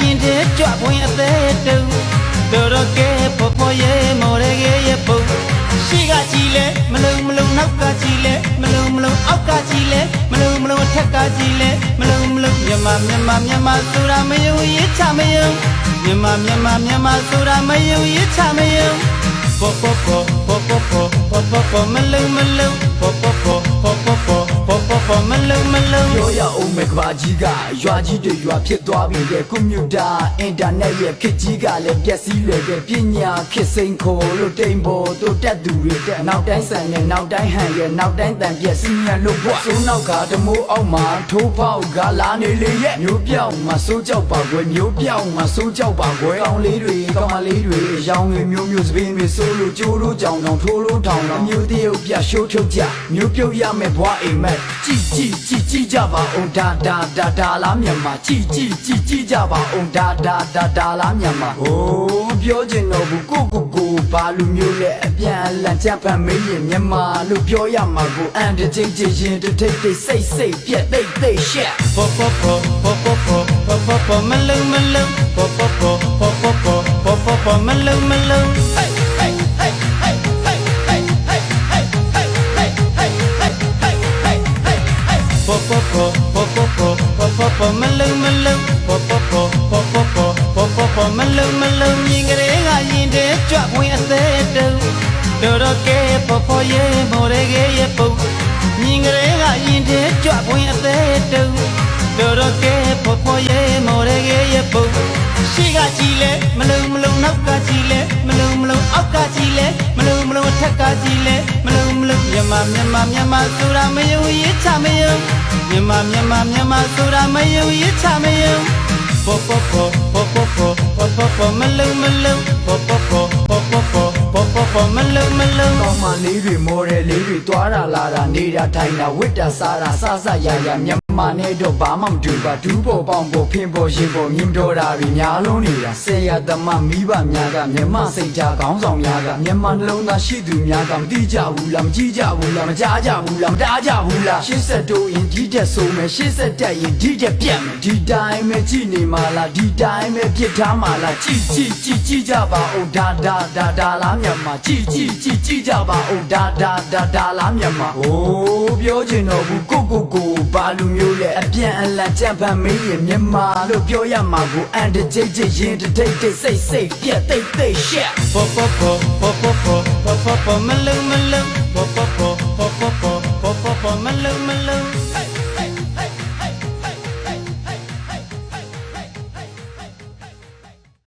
ရင်တဲ့ကြွပွင့်အသေး တုံတော်တော်ကဲပေါ်ပေါ်ရဲ့မော်ရကဲရဲ့ပုံရှိကကြည့်လဲမလုံမလုံနောက်ကကြည့်လဲမလုံမလုံအောက်ကကြည့်လဲမလုံမလုံအထက်ကကြည့်လဲမလုံမလုံမြမမြမမြမဆိုတာမယုံရေးချမယုံမြန်မာမြန်မာမြန်မာဆိုတာမယုံရချမယုံပေါ်ပေါ်ပေါ်ပေါ်ပေါ်ပေါ်ပေါ်ပေါ်ပေါ်မလုံမလုံပေါ်ပေါ်ပေါ်ပေါ်ပေါ်ပေါ် ပေါ်ပေါ်ပေါ်မလုံမလုံပြောရအောင်မဲ့ကဘာကြီးကရွာကြီးတွေရွာဖြစ်သွားပြီတဲ့ကွန်ပျူတာအင်တာနက်ရဲ့ခေတ်ကြီးကလည်းပျက်စီးလေတဲ့ပညာခေတ်စိန်ခေါ်လို့တိမ်ပေါ်တို့တက်သူတွေတဲ့နောက်တိုင်းဆန်နဲ့နောက်တိုင်းဟန်ရဲ့နောက်တိုင်းတန်ပြက်စီးရလို့ဘွားစိုးနောက်ကတမိုးအောက်မှာထိုးဖောက်ကလာနေလေရဲ့မျိုးပြောင်းမှာစိုးကြောက်ပါကွယ်မျိုးပြောင်းမှာစိုးကြောက်ပါကွယ်ကောင်းလေးတွေကောင်းမလေးတွေရောင်တွေမျိုးမျိုးစပင်းတွေစိုးလို့ကြိုးလို့ကြောင်ကြောင်ထိုးလို့ထောင်တော့မျိုးတရုပ်ပြရှိုးထုတ်ကြမျိုးပြုတ်ရမယ်ဘွားအိမ်မက်ကြည်ကြည်ကြည်ကြည်ကြပါအောင်ဒါဒါဒါဒါလားမြန်မာကြည်ကြည်ကြည်ကြည်ကြပါအောင်ဒါဒါဒါဒါလားမြန်မာဟိုးပြောချင်တော့ဘူးကိုကိုကိုဘာလူမျိုးလဲအပြန်အလှန်ကြံဖန်မေးရင်မြန်မာလို့ပြောရမှာကိုအန်တချင်းချင်းရင်တစ်ထိတ်ထိတ်စိတ်စိတ်ပြက်သိတ်သိတ်ရှက်ပေါ်ပေါ်ပေါ်ပေါ်ပေါ်ပေါ်ပေါ်ပေါ်ပေါ်မလုံမလုံပေါ်ပေါ်ပေါ်ပေါ်ပေါ်ပေါ်ပေါ်ပေါ်ပေါ်မလုံမလုံ hey. ပေါ်ပေါ်ပေါ်ပေါ်ပေါ်ပေါ်ပေါ်ပေါ်ပေါ်မလုံမလုံပေါ်ပေါ်ပေါ်ပေါ်ပေါ်ပေါ်ပေါ်ပေါ်ပေါ်မလုံမလုံမြင်ကလေးကရင်တဲ့ကြွဝင်အသေးတုံတော်တော်ကဲပေါ်ပေါ်ရဲ့မော်ရကဲရဲ့ပုံမြင်ကလေးကရင်တဲ့ကြွဝင်အသေးတုံတော်တော်ကဲပေါ်ပေါ်ရဲ့မော်ရကဲရဲ့ပုံရှိ ကကြည့်လဲမလုံမလုံနောက်ကကြည့်လဲမလုံမလုံအောက်ကကြည့်လဲမလုံမလုံအထက်ကကြည့်လဲမလုံမလုံမြန်မာမြန်မာမြန်မာဆိုတာမယုံရေးချမယုံမြန်မာမြန်မာမြန်မာဆိုတာမယုံရချမယုံပေါ်ပေါ်ပေါ်ပေါ်ပေါ်ပေါ်ပေါ်ပေါ်ပေါ်မလုံမလုံပေါ်ပေါ်ပေါ်ပေါ်ပေါ်ပေါ်ပေါ်ပေါ်ပေါ်မလုံမလုံကောင်းမလေးတွေမော်ဒယ်လေးတွေသွားတာလာတာနေတာထိုင်တာဝစ်တာစားတာစစရရမြန် မာနဲ့တော့ဘာမှမတူပါဒူးပေါ်ပေါင်ပေါ်ဖင်ပေါ်ရင်ပေါ်မြင်တော်တာတွေများလုံးနေတာဆေရသမမိဘများကမြန်မာစိတ်ဓာတ်ခေါင်းဆောင်များကမြန်မာနှလုံးသားရှိသူများကမတိကြဘူးလားမကြည့်ကြဘူးလားမကြားကြဘူးလားမတားကြဘူးလားရှစ်ဆက်တိုးရင်ဒီတက်ဆိုမယ်ရှစ်ဆက်တက်ရင်ဒီတက်ပြတ်မယ်ဒီတိုင်းပဲကြည့်နေမှာလားဒီတိုင်းပဲပြစ်ထားမှာလားကြည့်ကြည့်ကြည့်ကြည့်ကြပါဦးဒါဒါဒါဒါလားမြန်မာကြည့်ကြည့်ကြည့်ကြည့်ကြပါဦးဒါဒါဒါဒါလားမြန်မာဟိုးပြောချင်တော့ဘူးကိုကိုကိုဘာလူမျိုးလဲအပြန်အလှန်ကြံဖန်မေးရင်မြန်မာလို့ပြောရမှာကိုအန်တကြိတ်ကြိတ်ရင်တထိတ်တိတ်စိတ်စိတ်ပြက်သိတ်သိတ်ရှက်ပေါ်ပေါ်ပေါ်ပေါ်ပေါ်ပေါ်ပေါ်ပေါ်ပေါ်မလုံမလုံပေါ်ပေါ်ပေါ်ပေါ်ပေါ်ပေါ်ပေါ်ပေါ်ပေါ်မလုံမလုံ Hey,